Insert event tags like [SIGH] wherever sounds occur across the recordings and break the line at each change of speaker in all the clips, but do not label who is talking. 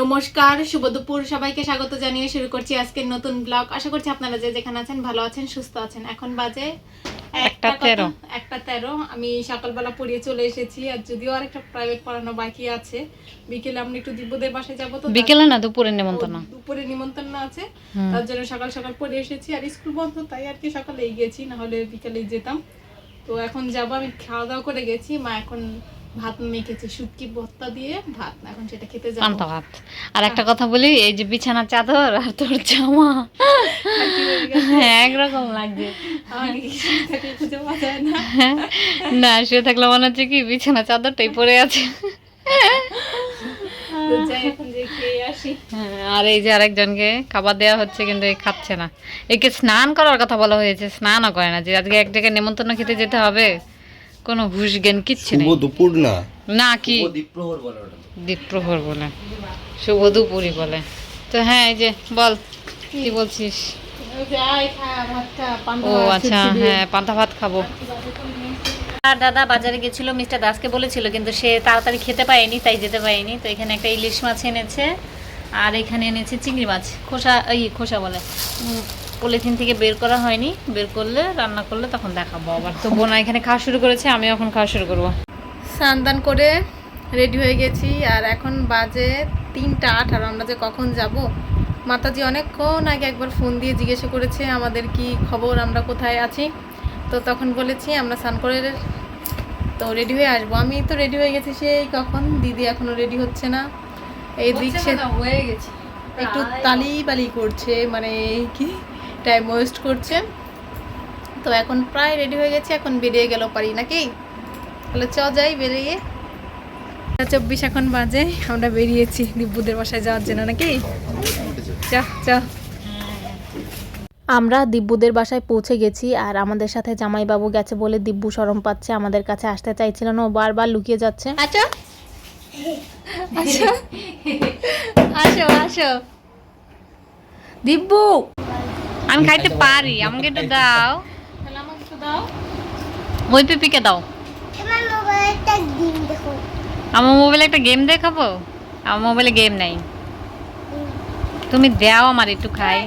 নমস্কার শুভ দুপুর। সবাইকে স্বাগত জানিয়ে শুরু করছি আজকের নতুন ব্লগ আশা করছি আপনারা যে যেখানে আছেন ভালো আছেন সুস্থ আছেন। এখন বাজে
একটা তেরো।
একটা তেরো। আমি সকালবেলা পড়িয়ে চলে এসেছি আর যদিও আর একটা প্রাইভেট পড়ানো বাকি আছে। বিকেলে আমরা একটু দিব্যদের বাসায় যাব তো
বিকেলে না দুপুরে নেমন্তন্ন
ও, দুপুরে নিমন্ত্রণ আছে। তার জন্য সকাল সকাল পড়ে এসেছি। আর স্কুল বন্ধ তাই আর কি সকালেই গেছি না হলে বিকালেই যেতাম। তো এখন যাব আমি খাওয়া দাওয়া করে গেছি। মা এখন ভাত মেখেছে শুটকি ভর্তা দিয়ে ভাত এখন সেটা খেতে যাব।
পান্তা ভাত। আর একটা কথা বলি এই যে বিছানার চাদর আর তোর জামা।
হয়ে?
হ্যাঁ, একরকম লাগছে।
যায় না?
শুয়ে থাকলে মনে হচ্ছে কি বিছানা চাদরটাই পড়ে আছে। হ্যাঁ, আর এই যে আরেকজনকে খাবার দেওয়া হচ্ছে কিন্তু এই খাচ্ছে না। একে স্নান করার কথা বলা হয়েছে স্নানও করে না যে আজকে এক জায়গায় নেমন্তন্ন খেতে যেতে হবে। কোনো ঘুষ জ্ঞান কিচ্ছু নেই।
দুপুর না।
না কি?
দ্বীপ্রহর বলে
দ্বীপ্রহর বলে। শুভ দুপুরি বলে। তো হ্যাঁ এই যে বল কি বলছিস?
যাই খা ভাতটা পান্তা
ও আচ্ছা হ্যাঁ পান্তা ভাত খাব। আর দাদা বাজারে গেছিল মিস্টার দাসকে বলেছিল কিন্তু সে তাড়াতাড়ি খেতে পায়নি তাই যেতে পারেনি তো এখানে একটা ইলিশ মাছ এনেছে আর এখানে এনেছে চিংড়ি মাছ খোসা এই খোসা বলে। পলিথিন থেকে বের করা হয়নি। বের করলে রান্না করলে তখন দেখাবো আবার। তো বোনা এখানে খাওয়া শুরু করেছে আমি এখন খাওয়া শুরু করব।
স্নান করে রেডি হয়ে গেছি আর এখন বাজে তিনটা আট আর আমরা যে কখন যাব? মাতাজি অনেকক্ষণ আগে একবার ফোন দিয়ে জিজ্ঞাসা করেছে আমাদের কি খবর আমরা কোথায় আছি? তো তখন বলেছি আমরা স্নান করে তো রেডি হয়ে আসব। আমি তো রেডি হয়ে গেছি সেই কখন? দিদি এখনও রেডি হচ্ছে না। এই দিক সে
হয়ে গেছে।
একটু তালি বালি করছে মানে কি? টাইম ওয়েস্ট করছে তো এখন প্রায় রেডি হয়ে গেছে এখন বেরিয়ে গেল পারি নাকি? তাহলে চ যাই বেরিয়ে। চব্বিশ এখন বাজে আমরা বেরিয়েছি দিব্যুদের বাসায় যাওয়ার জন্য নাকি? চ চ। আমরা দিব্যুদের বাসায় পৌঁছে গেছি আর আমাদের সাথে জামাইবাবু গেছে বলে দিব্যু সরম পাচ্ছে আমাদের কাছে আসতে চাইছিল না ও বারবার লুকিয়ে যাচ্ছে। আচ্ছা। আচ্ছা। আসো আসো। দিব্যু!
আমি খাইতে পারি আমাকে একটু দাও। ওই পিপিকে দাও। আমার মোবাইলে একটা গেম দেখাবো? আমার মোবাইলে গেম নাই। তুমি দাও আমার একটু খাই।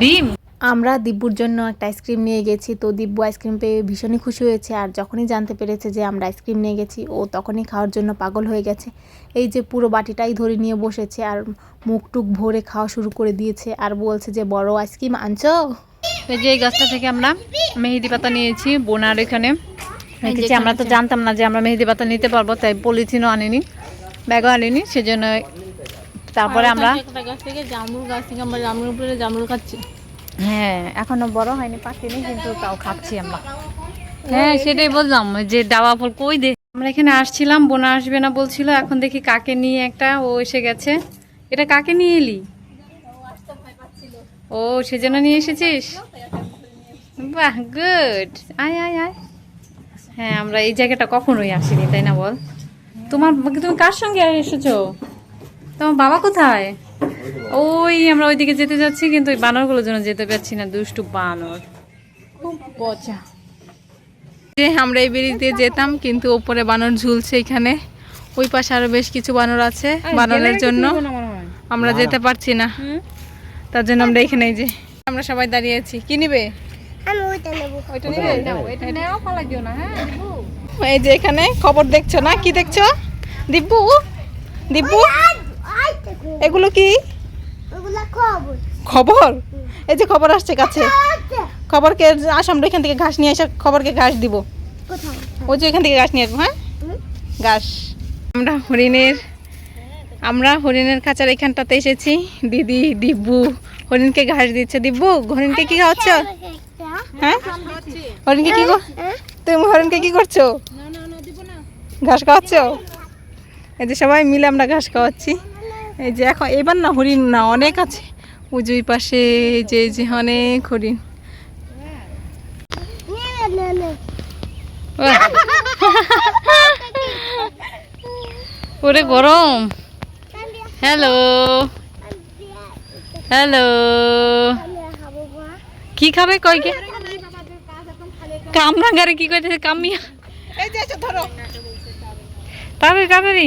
ডিম?
আমরা দিব্যুর জন্য একটা আইসক্রিম নিয়ে গেছি। তো দিব্যু আইসক্রিম পেয়ে ভীষণই খুশি হয়েছে আর যখনই জানতে পেরেছে যে আমরা আইসক্রিম নিয়ে গেছি ও তখনই খাওয়ার জন্য পাগল হয়ে গেছে। এই যে পুরো বাটিটাই ধরে নিয়ে বসেছে আর মুখ টুক ভরে খাওয়া শুরু করে দিয়েছে আর বলছে যে বড় আইসক্রিম আনছো?
এই যে এই গাছটা থেকে আমরা মেহেদি পাতা নিয়েছি বোনার এখানে। রেখেছি আমরা তো জানতাম না যে আমরা মেহেদি পাতা নিতে পারব তাই পলিথিনও আনিনি ব্যাগও আনিনি সেজন্য তারপরে আমরা
গাছ থেকে জামরুল গাছ থেকে আমরা জামরুল উপরে জামরুল খাচ্ছি।
হ্যাঁ এখনও বড় হয়নি, পাকিনি, কিন্তু তাও খাচ্ছি আমরা। হ্যাঁ সেটাই বললাম, যে ডাবা ফল কই দে আমরা এখানে আসছিলাম, বোনা আসবে না বলছিল, এখন দেখি কাকে নিয়ে একটা, ও এসে গেছে। এটা কাকে নিয়ে এলি? ও, সেজন্য নিয়ে এসেছিস? বাহ, গুড। আয় আয় আয়। হ্যাঁ আমরা এই জায়গাটা কখনোই আসিনি, তাই না বল? তোমার তুমি কার সঙ্গে এসেছ? তোমার বাবা কোথায়? ওই আমরা ওইদিকে যেতে যাচ্ছি কিন্তু ওই বানরগুলোর জন্য যেতে পারছি না দুষ্টু বানর।
খুব পচা যে আমরা এই বেরিতে যেতাম কিন্তু ওপরে বানর ঝুলছে এখানে। ওই পাশে আরও বেশ কিছু বানর আছে বানরের জন্য। আমরা যেতে পারছি না। তার জন্য আমরা এখানে যে আমরা সবাই দাঁড়িয়ে আছি। কি নিবে?
আমি ওইটা নেব।
ওইটা নিবে? এই যে এখানে খবর দেখছ না? কি দেখছ? দিব্যু? দিব্যু? এগুলো কি?
খবর।
খবর? এই যে খবর আসছে কাছে।
আচ্ছা
খবরকে আস আমরা এখান থেকে ঘাস নিয়ে এসে খবরকে ঘাস দিব। ওই যে এখান থেকে ঘাস নিয়ে আসব হ্যাঁ? ঘাস। আমরা হরিণের আমরা হরিণের খাঁচার এখানটাতে এসেছি। দিদি দিব্বু হরিণকে ঘাস দিচ্ছে। দিব্বু হরিণকে কি খাওয়াচ্ছ? হ্যাঁ? হরিণকে কি কর-
হ্যাঁ?
তুমি হরিণকে কি করছ? ঘাস খাওয়াচ্ছ? এই যে সবাই মিলে আমরা ঘাস খাওয়াচ্ছি। এই যে এখন এবার না হরিণ না অনেক আছে। উজুই পাশে যে যে অনেক হরিণ।
ওরে গরম। হ্যালো। হ্যালো। কি খাবে কই কে কামরাঙ্গারে কি কইতেছে? কামিয়া।
এই যে এসে ধরো।
তাড়াতাড়ি তাড়াতাড়ি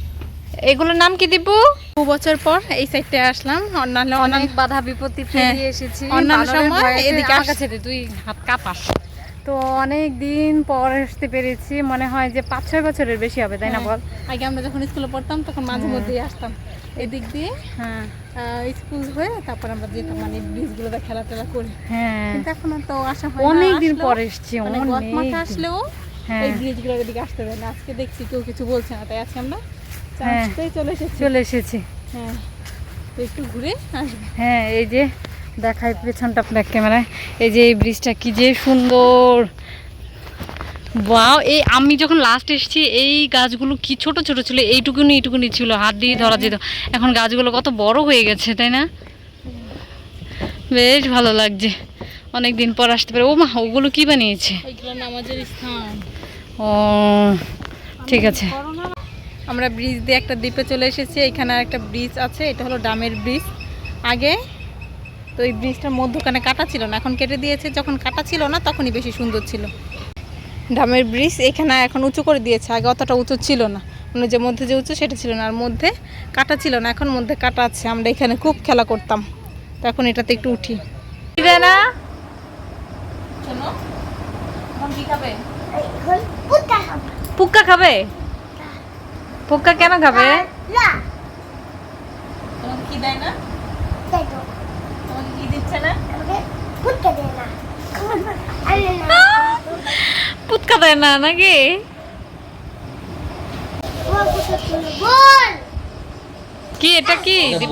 এগুলোর নাম কি দিব?
দু বছর পর এই সাইডে আসলাম। অন্যান্য অন্যান্য
বাধা বিপত্তি
হ্যাঁ।
পেরিয়ে এসেছি।
অন্যান্য সময় এদিকে
কাছে তুই হাত কাঁপাস। তো অনেক দিন পর আসতে পেরেছি। মনে হয় যে পাঁচ ছয় বছরের বেশি হবে তাই না বল?
আগে আমরা যখন স্কুলে পড়তাম তখন মাঝে মধ্যেই আসতাম। এদিক দিয়ে
হ্যাঁ।
স্কুল হয়ে তারপর আমরা যেতাম মানে ব্রিজগুলোতে খেলা টেলা করি।
হ্যাঁ।
কিন্তু এখন তো আসা হয়
অনেক দিন পর এসছি
মানে
অনেক দিন।
আসলেও
হ্যাঁ।
এই ব্রিজগুলোর এদিকে আসতে দেয় না। আজকে দেখছি কেউ কিছু বলছে না তাই আজকে আমরা
হ্যাঁ।
চলে এসেছি।
চলে এসেছি।
হ্যাঁ তো একটু ঘুরে আসবে।
হ্যাঁ এই যে দেখাই পেছনটা ব্যাক ক্যামেরায়। এই যে এই ব্রিজটা কি যে সুন্দর। ওয়াও এই আমি যখন লাস্ট এসেছি এই গাছগুলো কি ছোট ছোট ছিল এইটুকুনি এইটুকুনি ছিল হাত দিয়ে ধরা যেত। এখন গাছগুলো কত বড় হয়ে গেছে তাই না? বেশ ভালো লাগছে। অনেক দিন পর আসতে পারে। ও মা ওগুলো কি বানিয়েছে?
নামাজের স্থান।
ও ঠিক আছে।
আমরা ব্রিজ দিয়ে একটা দ্বীপে চলে এসেছি এখানে একটা ব্রিজ আছে এটা হলো ডামের ব্রিজ আগে তো এই ব্রিজটার মধ্যখানে কাটা ছিল না এখন কেটে দিয়েছে যখন কাটা ছিল না তখনই বেশি সুন্দর ছিল। ডামের ব্রিজ এখানে এখন উঁচু করে দিয়েছে আগে অতটা উঁচু ছিল না। মানে যে মধ্যে যে উঁচু সেটা ছিল না আর মধ্যে কাটা ছিল না এখন মধ্যে কাটা আছে। আমরা এখানে খুব খেলা করতাম। তো এখন এটাতে একটু উঠি।
না পুক্কা খাবে? পুক্কা কেন খাবে?
তোমাকে কি দেয় না? তোমাকে কি দিচ্ছে না?
দেয় না। নাকি? কি এটা কি?
এটা
দিব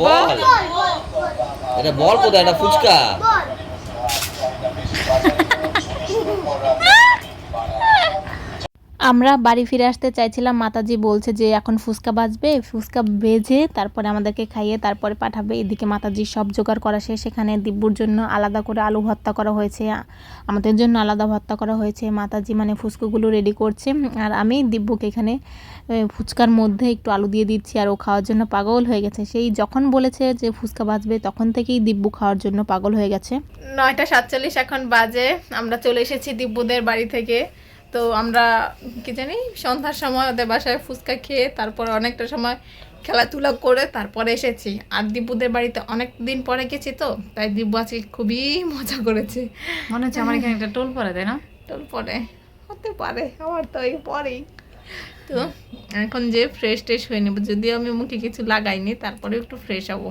বল কোথায়? এটা ফুচকা।
বল। [LAUGHS]
আমরা বাড়ি ফিরে আসতে চাইছিলাম, মাতাজি বলছে যে এখন ফুচকা বাজবে, ফুচকা ভেজে তারপরে আমাদেরকে খাইয়ে তারপরে পাঠাবে। এদিকে মাতাজি সব জোগাড় করা শেষ সেখানে দিব্যুর জন্য আলাদা করে আলু ভর্তা করা হয়েছে, আমাদের জন্য আলাদা ভর্তা করা হয়েছে। মাতাজি মানে ফুচকাগুলো রেডি করছে। আর আমি দিব্যুকে এখানে ফুচকার মধ্যে একটু আলু দিয়ে দিচ্ছি আর ও খাওয়ার জন্য পাগল হয়ে গেছে। সেই যখন বলেছে যে ফুচকা বাজবে, তখন থেকেই দিব্যু খাওয়ার জন্য পাগল হয়ে গেছে। নয়টা সাতচল্লিশ এখন বাজে, আমরা চলে এসেছি দিব্যুদের বাড়ি থেকে। তো আমরা কি জানি সন্ধ্যার সময় ওদের বাসায় ফুচকা খেয়ে তারপর অনেকটা সময় খেলাধুলা করে তারপরে এসেছি। আর দিব্যুদের বাড়িতে অনেক দিন পরে গেছি তো তাই দিব্যু আজকে খুবই মজা করেছে।
মনে হচ্ছে আমার এখানে একটা টোল পরে তাই না?
টোল পরে হতে পারে আমার তো এই পরেই। তো এখন যে ফ্রেশ ট্রেশ হয়ে নেব যদিও আমি মুখে কিছু লাগাইনি তারপরে একটু ফ্রেশ হব।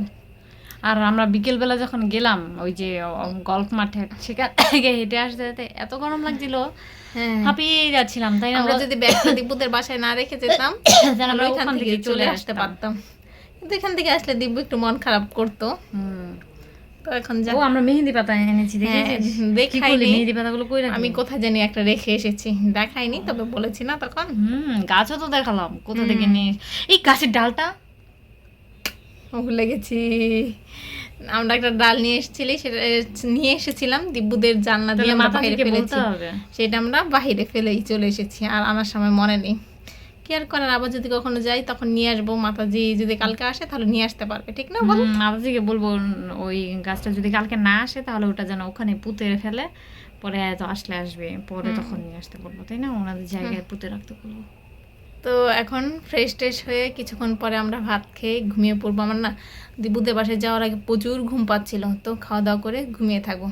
আর আমরা বিকেলবেলা যখন গেলাম ওই যে গল্ফ মাঠে সেখান থেকে হেঁটে আসতে যেতে এত গরম লাগছিল।
হ্যাঁ।
হাঁপিয়ে যাচ্ছিলাম তাই না?
আমরা যদি ব্যাগটা বাসায় না রেখে যেতাম [COUGHS] আমরা ওখান থেকে চলে আসতে পারতাম। কিন্তু এখান থেকে আসলে দিব্য একটু মন খারাপ করতো।
হুম।
তো এখন
ও আমরা মেহেন্দি পাতা এনেছি
হ্যাঁ, দেখাইনি।
পাতাগুলো কই রাখলি
আমি কোথায় জানি একটা রেখে এসেছি। দেখাইনি তবে বলেছি না তখন।
হুম গাছও তো দেখালাম। কোথা থেকে নিয়ে এই গাছের ডালটা
ভুলে গেছি। আমরা একটা ডাল নিয়ে এসেছিলি সেটা নিয়ে এসেছিলাম দিব্যুদের জানলা দিয়ে আমরা
মাথা
বাইরে ফেলেছি। সেটা আমরা বাইরে ফেলেই চলে এসেছি আর আনার সময় মনে নেই। কি আর করার আবার যদি কখনো যাই তখন নিয়ে আসব। মাতাজি যদি কালকে আসে তাহলে নিয়ে আসতে পারবে ঠিক না বল?
মাতাজিকে বলব ওই গাছটা যদি কালকে না আসে তাহলে ওটা যেন ওখানে পুঁতে ফেলে পরে তো আসলে আসবে পরে তখন নিয়ে আসতে বলব তাই না? ওনাদের জায়গায় পুঁতে রাখতে বলব।
তো এখন ফ্রেশ ট্রেশ হয়ে কিছুক্ষণ পরে আমরা ভাত খেয়ে ঘুমিয়ে পড়ব। আমার না দিবুদের বাসায় যাওয়ার আগে প্রচুর ঘুম পাচ্ছিল তো খাওয়া দাওয়া করে ঘুমিয়ে থাকব।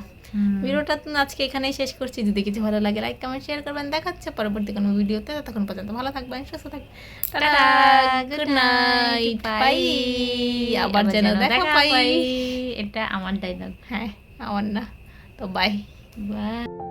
ভিডিওটা তো আজকে এখানেই শেষ করছি। যদি কিছু ভালো লাগে লাইক কমেন্ট শেয়ার করবেন। দেখাচ্ছে পরবর্তী কোনো ভিডিওতে। ততক্ষণ পর্যন্ত ভালো থাকবেন সুস্থ থাকবেন। টাটা গুড নাইট বাই আবার যেন দেখা পাই।
এটা আমার ডাইলগ
হ্যাঁ আমার না। তো বাই
বাই